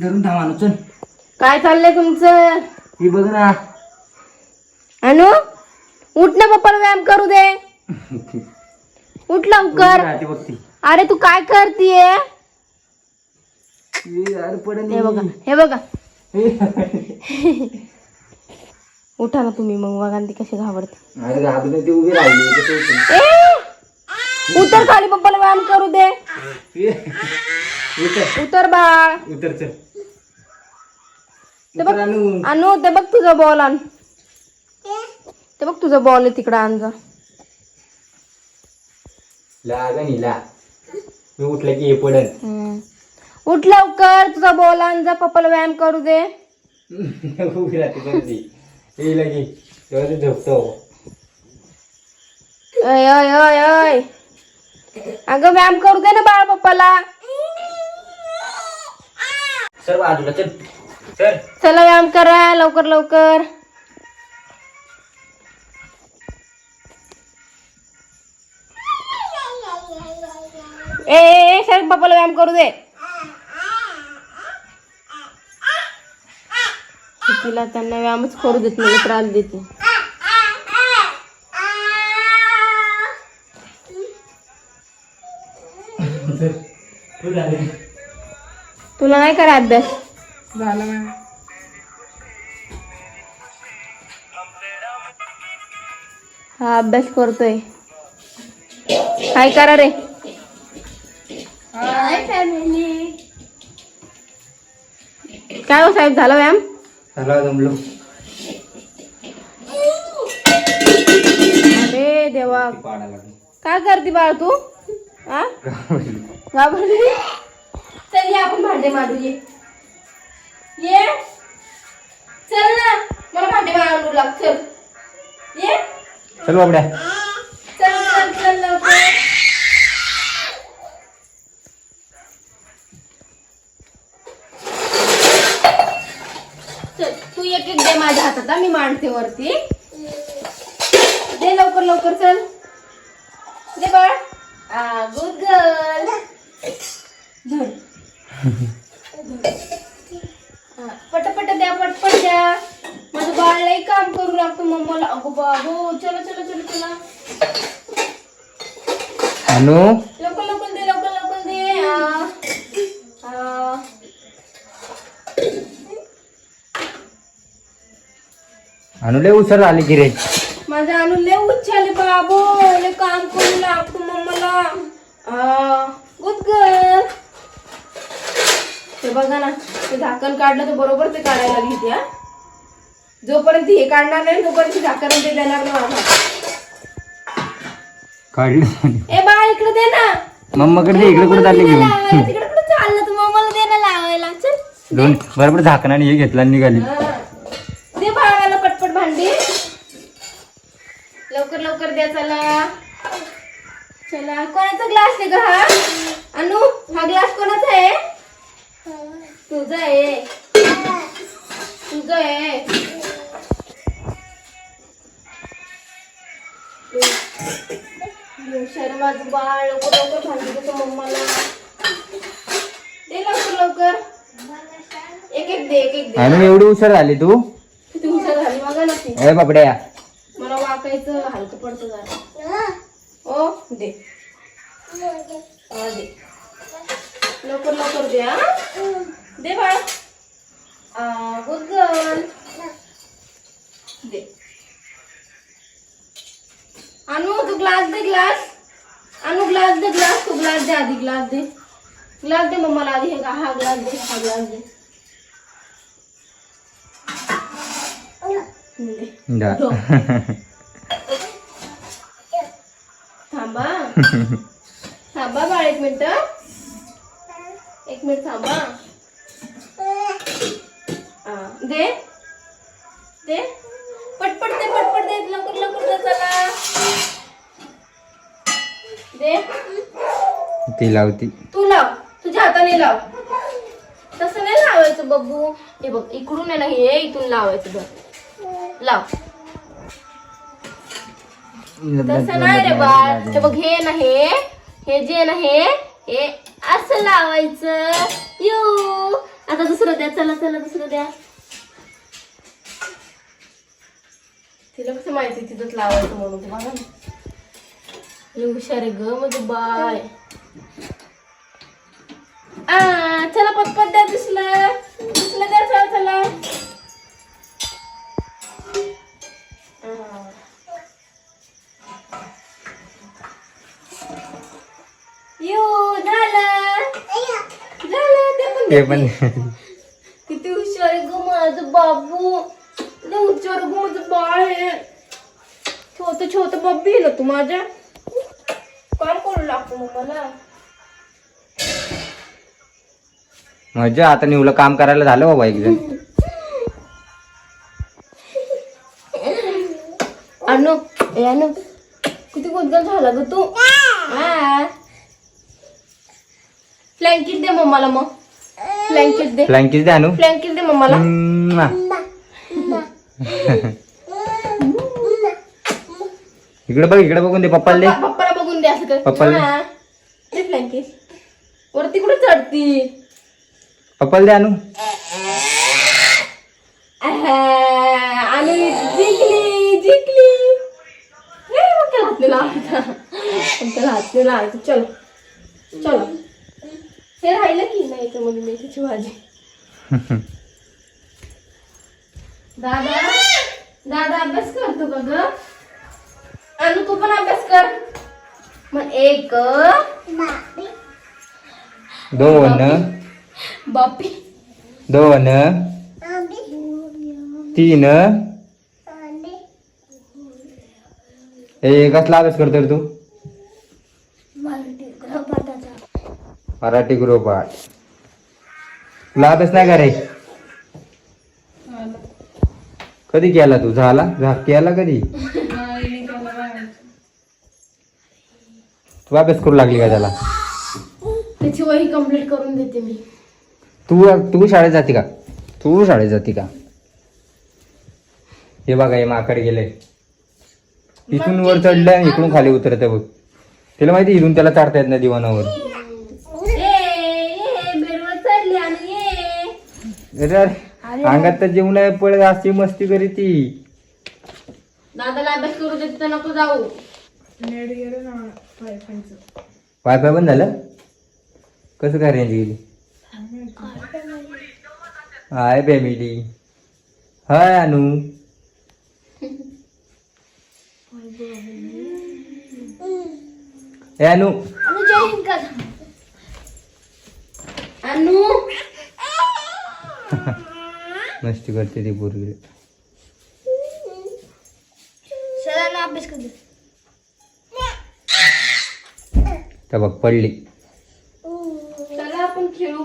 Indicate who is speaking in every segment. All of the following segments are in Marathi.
Speaker 1: धरून थांब
Speaker 2: काय चाललंय तुमचं?
Speaker 1: ही बघ ना.
Speaker 2: अनु उठ ना पप्पाला व्यायाम करू दे. उठ लवकर.
Speaker 1: राहते बघ ती
Speaker 2: अरे तू काय करतीये?
Speaker 1: ए, अरे पडेल
Speaker 2: हे बघा हे बघा. उठा ना तुम्ही मग बघा ना ती कशी घाबरते
Speaker 1: ती उभी राहिली. कसं होतं?
Speaker 2: ए! उतर खाली पप्पाला व्यायाम करू दे.
Speaker 1: उतर
Speaker 2: उतर बाळ
Speaker 1: उतर चल.
Speaker 2: ते बघ
Speaker 1: उतर आणू.
Speaker 2: अनु ते बघ तुझा बॉल आण. ते बघ तुझा बॉल आहे तिकडं आण जा.
Speaker 1: लाग आणि ला. मी उठलं की हे पडल
Speaker 2: हम्म. उठ लवकर तुझा बॉल आण जा पप्पाला व्यायाम करू दे.
Speaker 1: उभी राहते तेव्हा ते झोपतो.
Speaker 2: अय अय अय अय अगं व्यायाम करू दे ना बाळ पप्पाला
Speaker 1: सर बाजूला चल. सर.
Speaker 2: चला व्यायाम करा लवकर लवकर. ए ए, ए सर पप्पाला व्यायाम करू दे. तिला त्यांना व्यायामच करू देत नाही त्रास देते. तुला नाही. करा अभ्यास.
Speaker 1: झालं मॅम
Speaker 2: हा अभ्यास करतोय. काय करा रे? काय हो साहेब झाला व्यायाम?
Speaker 1: चला जमलो.
Speaker 2: अरे देवा. काय करते बाळ तू? घाबरली. चल ये आपण भांडे मांडू ये. ये. चल ना मला भांडे मांडू लाग चल. ये.
Speaker 1: चल बाबड्या.
Speaker 2: चल चल चल लवकर. चल तू एक एक दे माझ्या हातात मी मांडते वरती. दे लवकर लवकर चल. दे बाळ. गुड गर्ल धर पटापट द्या पटपट द्या. माझं बाळ लई काम करू लागतो मम्माला अगो बाबो चला चला चला चला.
Speaker 1: अनु?
Speaker 2: लवकर लवकर दे लवकर लवकर दे. आ, आ.
Speaker 1: अनु लय उसर आली की रे.
Speaker 2: माझा अनु लय उच्छाले बाबो. लय काम करू लागतो गुड गर्ल ते बघा ना ते झाकण काढलं तर बरोबर ते काढायला घेते हा. जोपर्यंत हे काढणार नाही तोपर्यंत झाकण ते देणार नाही.
Speaker 1: काढलं
Speaker 2: ए बा इकडे दे ना.
Speaker 1: मम्माकडे दे, इकडे कुठे चालली घेऊन?
Speaker 2: तिकडे कुठे चाललं तू? मम्माला दे ना लावायला. चल.
Speaker 1: दोन बरोबर झाकणाने हे घेतला निघाली.
Speaker 2: दे बाळाला पटपट भांडी. लवकर लवकर द्या चला. चला कोणाचा ग्लास आहे ग हा? अनु हा ग्लास कोणाचा आहे? तुझा आहे. तुझा आहे. हुशार माझं बाळ लवकर लवकर भांडी देतो मम्माला. दे लवकर लवकर. एक एक दे एक एक दे.
Speaker 1: अनु एवढी उसर झाली तू?
Speaker 2: किती हुशार झाली बघा ना ती.
Speaker 1: ए बाबड्या
Speaker 2: मला वाकायचं हलकं पडतं जरा. ओ दे. दे. लवकर लवकर दे हा? दे बाळ. गुड गर्ल दे. अनु तू ग्लास दे ग्लास. अनु ग्लास दे ग्लास. तू ग्लास दे आधी ग्लास दे. ग्लास दे मम्माला आधी. हे हा ग्लास दे हा ग्लास दे. दे. थांबा बाळ एक मिनिट. एक मिनिट थांबा. दे. दे. पटपट दे पटपट दे. लवकर लवकर दे चला. दे.
Speaker 1: ती लावती.
Speaker 2: तू लाव. तुझ्या हाताने लाव. तसं नाही लावायचं बब्बू. हे बघ इकडून आहे ना हे इथून लावायचं बघ. लाव. तसं नाही रे बाळ. हे बघ हे ना हे हे जे आहे ना हे हे असं लावायचं. यू. आता दुसरं द्या चला चला दुसरं द्या. तिला कसं माहिती तिथंच लावायचं म्हणून? बघा ना. हुशार आहे ग म्हणजे बाय आ चला पटपट द्या दुसरं. दुसरं द्या ते पण. किती हुशार आहे ग माझं बाबू. लय हुशार ग माझं बाळ आहे. छोट छोट बब्बी आहे ना तू माझ्या. काय करू लागतो मग मला?
Speaker 1: मजा आता निवलं काम करायला झालं बाबा एक जण.
Speaker 2: अनु ए अनु किती गुदगल झाला ग तू? फ्लँकीट दे मम्माला मग. फ्लँकीट दे.
Speaker 1: फ्लँकीच द्या आणू
Speaker 2: फ्लँकीट दे मम्माला.
Speaker 1: इकडे बघ इकडे बघून दे पप्पाला दे.
Speaker 2: पप्पा- पप्पाला बघून दे असं कर.
Speaker 1: पप्पाला दे.
Speaker 2: हा. दे फ्लँकीट वरती कुठे चढती.
Speaker 1: पप्पाला दे आणू
Speaker 2: आहा, आणि जिंकली जिंकली. ए, मग त्याला हात नाही लावायचा मग त्याला हात नाही लावायचा चलो चलो. हे राहिलं की नाही याच्यामध्ये मेथीची भाजी दादा दादा अभ्यास करतो का ग? अनु तू पण अभ्यास कर. मग एक
Speaker 1: दोन
Speaker 2: बापी
Speaker 1: दोन तीन. ए कसला अभ्यास करतो तू? मराठी गृहपाठ तुला अभ्यास नाही का रे कधी केला तू? झाला? झा केला कधी? तू अभ्यास करू लागली का त्याला?
Speaker 2: त्याची वही कंप्लीट करून देते मी.
Speaker 1: तू तू शाळेत जाते का? तू शाळेत जाते का? हे बघा हे माकड गेले. इथून वर चढलं आणि इकडून खाली उतरत बघ. तिला माहिती इथून त्याला चढता येत नाही दिवाणावर
Speaker 2: ये ये बेडवर चढली आणि ये
Speaker 1: अरे अरे, अंगात तर जेवण आहे पळ अशी मस्ती करी ती.
Speaker 2: दादाला अभ्यास करू देत तर नको जाऊ.
Speaker 1: वायफाय बंद झालं? कसं काय रेंज गेली? हाय फॅमिली हाय अनु. ए अनु.
Speaker 2: अनु.
Speaker 1: मस्ती करते ती पोरगी.
Speaker 2: सरांना अभ्यास कर.
Speaker 1: तर बघ पडली.
Speaker 2: चला आपण खेळू.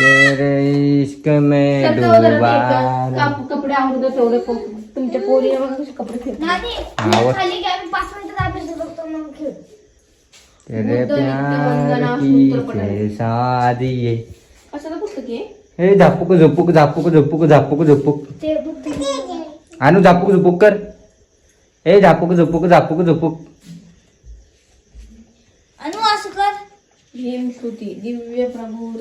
Speaker 1: तेरे इश्क में डूबा
Speaker 2: कपडे आवडतो तेवढे तुमच्या पोरी कपडे
Speaker 3: खेळ.
Speaker 1: तेरे प्यार
Speaker 2: वंदना,
Speaker 1: की शादी हे झापूक झोपूक झापूक झोपूक झापूक झोपूक. आणू झापूक झोपूक कर. हे झापूक झोपूक झापूक झोपूक.
Speaker 3: अनु असं कर.
Speaker 2: भीम स्तुती दिव्य प्रभू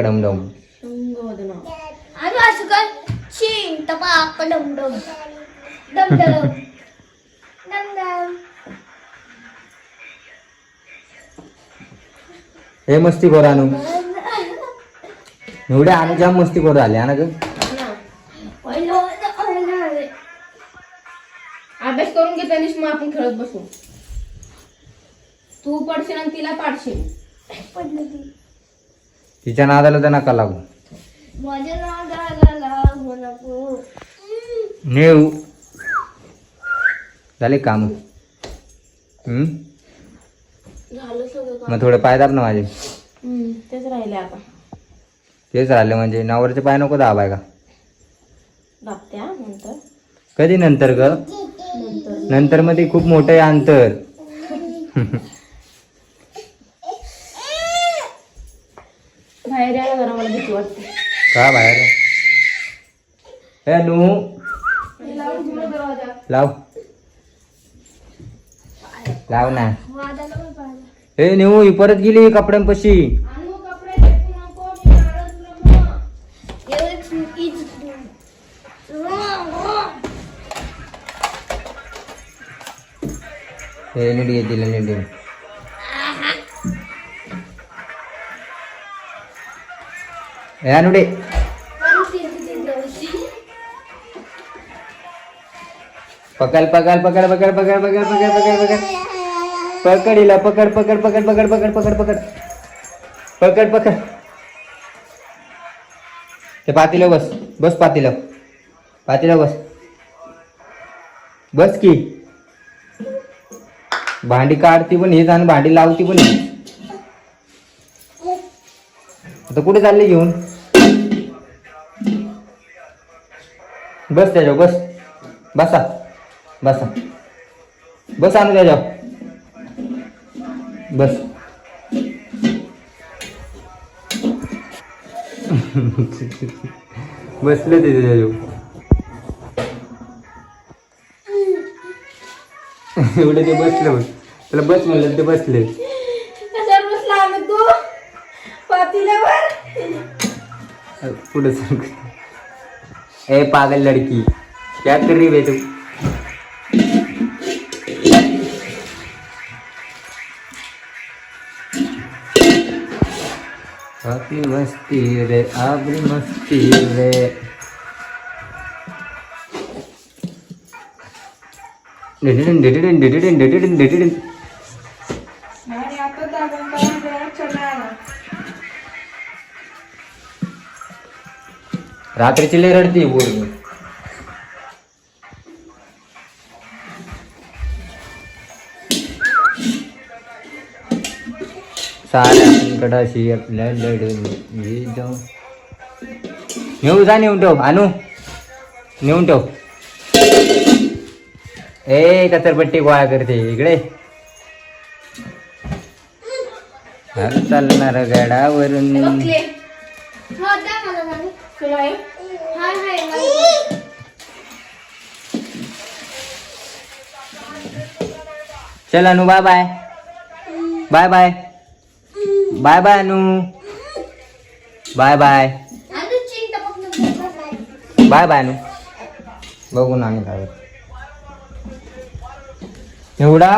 Speaker 1: डमडम
Speaker 2: संगवदना
Speaker 3: अनु असं कर. शी टपाक डम डम.
Speaker 1: हे मस्ती कर आणू. एवढे आणू जाम मस्ती करू आले आणा ग
Speaker 2: ना.
Speaker 3: पहिलं पहिलं
Speaker 2: अभ्यास करून घेता मग आपण खेळत बसू. तू पडशील आणि तिला पाडशील.
Speaker 1: तिच्या नादाला तर नका लागू.
Speaker 3: माझ्या नादाला लागू नको.
Speaker 1: नेऊ. झाले काम. हम्म?
Speaker 2: झालं.
Speaker 1: मग थोडे पाय दाब ना माझे.
Speaker 2: हम्म, तेच राहिले आता.
Speaker 1: तेच राहिले म्हणजे नवरचे पाय नको दाबाय का?
Speaker 2: दाबत्या नंतर.
Speaker 1: कधी नंतर ग?
Speaker 2: नंतर
Speaker 1: नंतर मध्ये खूप मोठं आहे अंतर.
Speaker 2: बाहेर यायला जरा मला भीती वाटते.
Speaker 1: का बाहेर? हे नू.
Speaker 2: दरवाजा
Speaker 1: लाव. लाव ना. ए नेऊ ही परत गेली कपड्यांपाशी.
Speaker 2: आणू कपडे फेकू नको मी मारत तुला मग.
Speaker 3: एवढं चुकीच
Speaker 1: हे नीट नीट अनुडे पकड पकड पकड पकड पकड पकड पकड पकड पकड. पकड हिला पकड पकड पकड पकड पकड पकड पकड. पकड पकड. ते पातीला बस बस पातीला. पातीला बस. बस की. भांडी काढती पण हेच आणि भांडी लावती पण आता कुठे चालले घेऊन? बस त्याच्यावर बस. बसा. बसा. बस आणू त्याच्यावर. बस. बसले ते एवढे ते बसले बघ. त्याला बस म्हणलं ते बसले. पुढे सांग. ए पागल लड़की. क्या कर रही तू. आपली मस्ती रे आपली मस्ती रे डिडिडिन डिडिडिन डिडिडिन। डिडिडिन डिडिडिन. रात्रीची लय रडती बोल साऱ्या संकटाशी आपल्या लढून नेऊ जा नेऊन ठेव आणू नेऊन ठेव. ए कचरपट्टी गोळा करते इकडे. चालणार गडावरून.
Speaker 3: हो
Speaker 1: चल Anu bye bye. Bye bye. Bye bye Anu bye bye. Bye bye Anu बघून आम्ही काय. एवढा?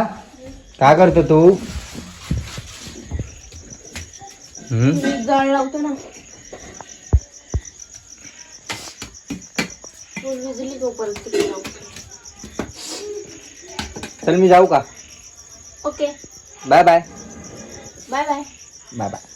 Speaker 1: काय करतो तू?
Speaker 2: जळ लावतो ना.
Speaker 1: चल मी जाऊ का?
Speaker 2: Okay
Speaker 1: bye bye.
Speaker 2: Bye bye
Speaker 1: Bye bye.